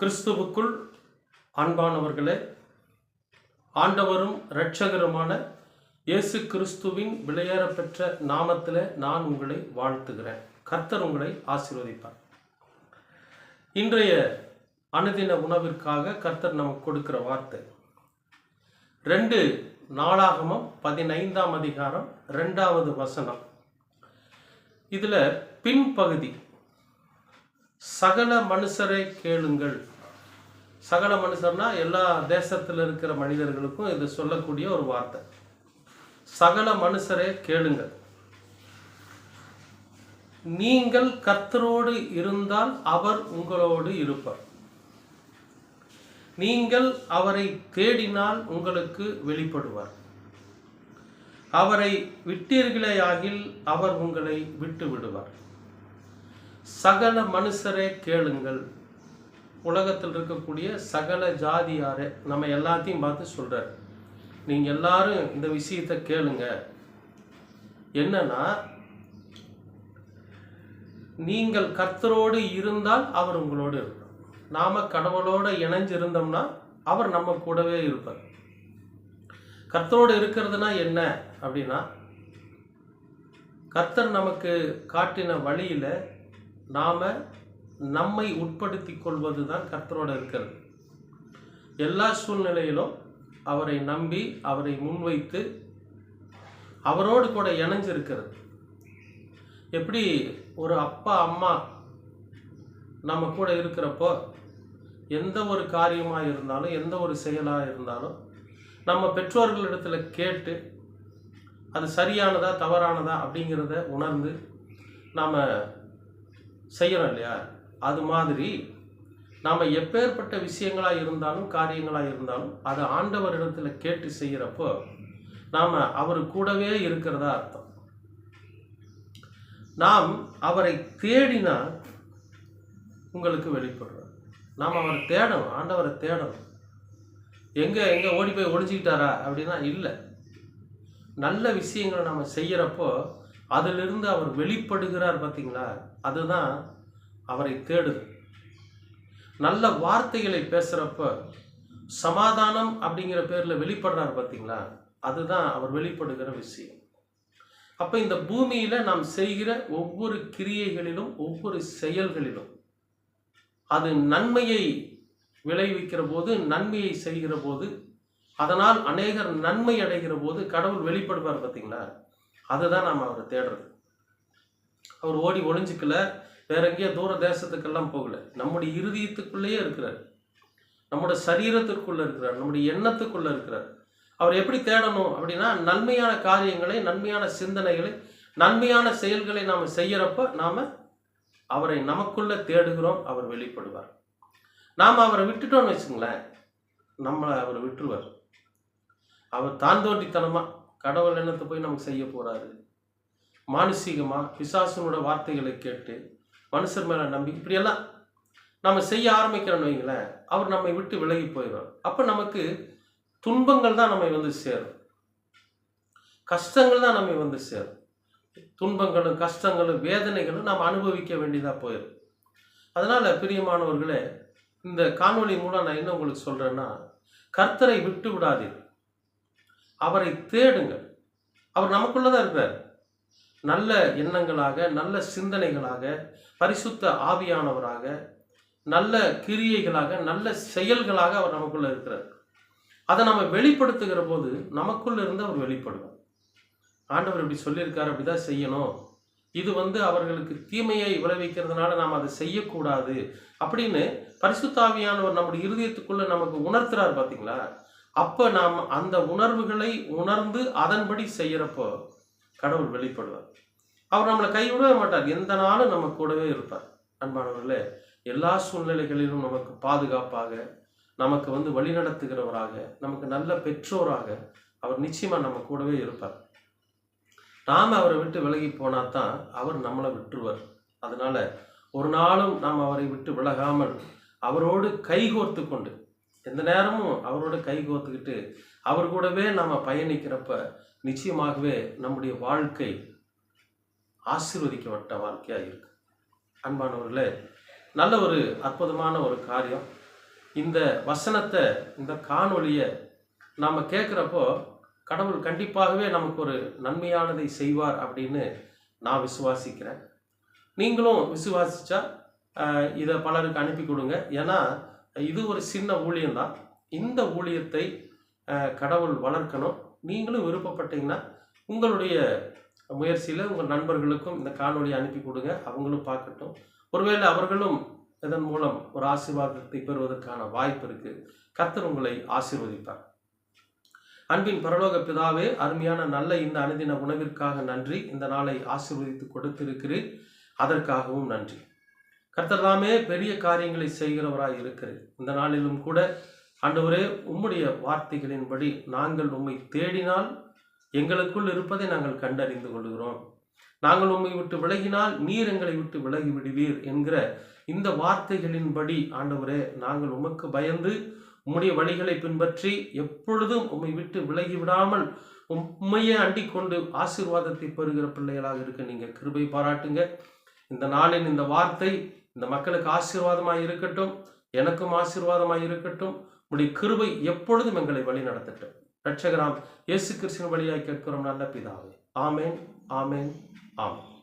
கிறிஸ்துவுக்குள் அன்பானவர்களே ஆண்டவரும் இரட்சகருமான இயேசு கிறிஸ்துவின் விலையேறப்பெற்ற நாமத்தில் நான் உங்களை வாழ்த்துகிறேன். கர்த்தர் உங்களை ஆசீர்வதிப்பார். இன்றைய அனுதின உணவிற்காக கர்த்தர் நமக்கு கொடுக்கிற வார்த்தை. ரெண்டு நாளாகமம் பதினைந்தாம் அதிகாரம் ரெண்டாவது வசனம். இதில் பின்பகுதி சகல மனுஷரை கேளுங்கள். சகல மனுஷர்னா எல்லா தேசத்தில் இருக்கிற மனிதர்களுக்கும் இது சொல்லக்கூடிய ஒரு வார்த்தை. சகல மனுஷரே கேளுங்கள். நீங்கள் கர்த்தரோடு இருந்தால் அவர் உங்களோடு இருப்பார். நீங்கள் அவரை தேடினால் உங்களுக்கு வெளிப்படுவார். அவரை விட்டீர்களேயாகில் அவர் உங்களை விட்டு விடுவார் சகல மனுஷரே கேளுங்கள். உலகத்தில் இருக்கக்கூடிய சகல ஜாதியாரே நம்ம எல்லாத்தையும் பார்த்து சொல்கிறார் நீங்கள் எல்லாரும் இந்த விஷயத்தை கேளுங்க. என்னன்னா நீங்கள் கர்த்தரோடு இருந்தால் அவர் உங்களோடு இருப்பார். நாம கடவுளோடு இணைஞ்சு இருந்தோம்னா அவர் நம்ம கூடவே இருப்பார். கர்த்தரோடு இருக்கிறதுனா என்ன அப்படின்னா கர்த்தர் நமக்கு காட்டின வழியில் நாம் நம்மை உட்படுத்தி கொள்வது தான் கர்த்தரோட இருக்கிறது. எல்லா சூழ்நிலையிலும் அவரை நம்பி அவரை முன்வைத்து அவரோடு கூட இணைஞ்சிருக்கிறது. எப்படி ஒரு அப்பா அம்மா நம்ம கூட இருக்கிறப்போ எந்த ஒரு காரியமாக இருந்தாலும் எந்த ஒரு செயலாக இருந்தாலும் நம்ம பெற்றோர்களிடத்தில் கேட்டு அது சரியானதா தவறானதா அப்படிங்கிறத உணர்ந்து நாம் செய்கிறோம் இல்லையா? அது மாதிரி நாம் எப்பேற்பட்ட விஷயங்களாக இருந்தாலும் காரியங்களாக இருந்தாலும் அதை ஆண்டவரிடத்தில் கேட்டு செய்கிறப்போ நாம் அவர் கூடவே இருக்கிறதா அர்த்தம். நாம் அவரை தேடினா உங்களுக்கு வெளிப்படுறோம். நாம் அவரை தேடணும் ஆண்டவரை தேடணும். எங்கே எங்கே ஓடி போய் ஒழிஞ்சிக்கிட்டாரா அப்படின்னா இல்லை. நல்ல விஷயங்களை நம்ம செய்கிறப்போ அதிலிருந்து அவர் வெளிப்படுகிறார் பார்த்தீங்களா? அதுதான் அவரை தேடுது நல்ல வார்த்தைகளை பேசுகிறப்ப சமாதானம் அப்படிங்கிற பேரில் வெளிப்படுறார் பார்த்தீங்களா? அதுதான் அவர் வெளிப்படுகிற விஷயம். அப்போ இந்த பூமியில் நாம் செய்கிற ஒவ்வொரு கிரியைகளிலும் ஒவ்வொரு செயல்களிலும் அது நன்மையை விளைவிக்கிற போது நன்மையை செய்கிற போது அதனால் அநேகர் நன்மை அடைகிற போது கடவுள் வெளிப்படுவார் பார்த்தீங்களா? அதை தான் நாம் அவரை தேடுறது. அவர் ஓடி ஒளிஞ்சிக்கல வேற எங்கேயோ தூர தேசத்துக்கெல்லாம் போகல. நம்முடைய இருதயத்துக்குள்ளேயே இருக்கிறார். நம்முடைய சரீரத்திற்குள்ளே இருக்கிறார். நம்முடைய எண்ணத்துக்குள்ளே இருக்கிறார். அவர் எப்படி தேடணும் அப்படின்னா நன்மையான காரியங்களை நன்மையான சிந்தனைகளை நன்மையான செயல்களை நாம் செய்கிறப்ப நாம் அவரை நமக்குள்ளே தேடுகிறோம் அவர் வெளிப்படுவார். நாம் அவரை விட்டுட்டோம்னு வச்சுங்களேன் நம்மளை அவர் விட்டுருவார். அவர் தான் தோன்றித்தனமா கடவுள் எண்ணத்தை போய் நமக்கு செய்ய போகிறாரு மானசீகமாக பிசாசனோட வார்த்தைகளை கேட்டு மனுஷர் மேலே நம்பி இப்படியெல்லாம் நம்ம செய்ய ஆரம்பிக்கிறோம்னு வைங்களேன் அவர் நம்மை விட்டு விலகி போயிடுவார். அப்போ நமக்கு துன்பங்கள் தான் நம்மை வந்து சேரும். கஷ்டங்கள் தான் நம்மை வந்து சேரும். துன்பங்களும் கஷ்டங்களும் வேதனைகளும் நாம் அனுபவிக்க வேண்டியதாக போயிடும். அதனால் பிரியமானவர்களே இந்த காணொளி மூலம் நான் என்ன உங்களுக்கு சொல்கிறேன்னா கர்த்தரை விட்டு விடாதீர்கள் அவரை தேடுங்கள். அவர் நமக்குள்ளதான் இருப்பார். நல்ல எண்ணங்களாக நல்ல சிந்தனைகளாக பரிசுத்த ஆவியானவராக நல்ல கிரியைகளாக நல்ல செயல்களாக அவர் நமக்குள்ள இருக்கிறார். அதை நம்ம வெளிப்படுத்துகிற போது நமக்குள்ள இருந்து அவர் வெளிப்படுவார். ஆண்டவர் இப்படி சொல்லியிருக்காரு அப்படிதான் செய்யணும். இது வந்து அவர்களுக்கு தீமையை விளைவிக்கிறதுனால நாம் அதை செய்யக்கூடாது. அப்படின்னு பரிசுத்தாவியானவர் நம்முடைய இருதயத்துக்குள்ள நமக்கு உணர்த்துறாரு பார்த்தீங்களா அப்போ நாம் அந்த உணர்வுகளை உணர்ந்து அதன்படி செய்கிறப்போ கடவுள் வெளிப்படுவார். அவர் நம்மளை கைவிடவே மாட்டார். எந்த நாளும் நம்ம கூடவே இருப்பார். அன்பானவர்களே எல்லா சூழ்நிலைகளிலும் நமக்கு பாதுகாப்பாக நமக்கு வந்து வழிநடத்துகிறவராக நமக்கு நல்ல பெற்றோராக அவர் நிச்சயமாக நம்ம கூடவே இருப்பார். நாம் அவரை விட்டு விலகி போனால் தான் அவர் நம்மளை விட்டுருவார். அதனால் ஒரு நாளும் நாம் அவரை விட்டு விலகாமல் அவரோடு கைகோர்த்து கொண்டு எந்த நேரமும் அவரோட கை கோத்துக்கிட்டு அவர் கூடவே நாம் பயணிக்கிறப்ப நிச்சயமாகவே நம்முடைய வாழ்க்கை ஆசீர்வதிக்கப்பட்ட வாழ்க்கையாக இருக்கு. அன்பானவர்களே நல்ல ஒரு அற்புதமான ஒரு காரியம். இந்த வசனத்தை இந்த காணொளியை நாம் கேட்குறப்போ கடவுள் கண்டிப்பாகவே நமக்கு ஒரு நன்மையானதை செய்வார் அப்படின்னு நான் விசுவாசிக்கிறேன். நீங்களும் விசுவாசிச்சா இதை பலருக்கு அனுப்பி கொடுங்க. ஏன்னா இது ஒரு சின்ன ஊழியம்தான். இந்த ஊழியத்தை கடவுள் வளர்க்கணும். நீங்களும் விருப்பப்பட்டீங்கன்னா உங்களுடைய முயற்சியில் உங்கள் நண்பர்களுக்கும் இந்த காணொளியை அனுப்பி கொடுங்க. அவங்களும் பார்க்கட்டும். ஒருவேளை அவர்களும் இதன் மூலம் ஒரு ஆசீர்வாதத்தை பெறுவதற்கான வாய்ப்பு இருக்குது கர்த்தர் உங்களை ஆசீர்வதிப்பார். அன்பின் பரலோக பிதாவே அருமையான நல்ல இந்த அனுதின உணவிற்காக நன்றி. இந்த நாளை ஆசீர்வதித்து கொடுத்திருக்கிறேன் அதற்காகவும் நன்றி. கர்த்தர் தாமே பெரிய காரியங்களை செய்கிறவராய் இருக்கிறேன் இந்த நாளிலும் கூட ஆண்டவரே உம்முடைய வார்த்தைகளின்படி நாங்கள் உம்மை தேடினால் எங்களுக்குள் இருப்பதை நாங்கள் கண்டறிந்து கொள்கிறோம். நாங்கள் உம்மை விட்டு விலகினால் நீர் எங்களை விட்டு விலகி விடுவீர் என்கிற இந்த வார்த்தைகளின்படி ஆண்டவரே நாங்கள் உமக்கு பயந்து உம்முடைய வழிகளை பின்பற்றி எப்பொழுதும் உம்மை விட்டு விலகி விடாமல் உம்மையே அண்டிக் கொண்டு ஆசீர்வாதத்தை பெறுகிற பிள்ளைகளாக இருக்க நீங்கள் கிருபை பாராட்டுங்க. இந்த நாளின் இந்த வார்த்தை இந்த மக்களுக்கு ஆசீர்வாதமாக இருக்கட்டும் எனக்கும் ஆசீர்வாதமாக இருக்கட்டும் உடைய கிருபை எப்பொழுதும் எங்களை வழி நடத்தட்டும். ரட்சகராம் இயேசு கிறிஸ்துவின் வழியாக கேட்கிறோம் நல்ல பிதாவே. ஆமேன் ஆமேன் ஆமேன்.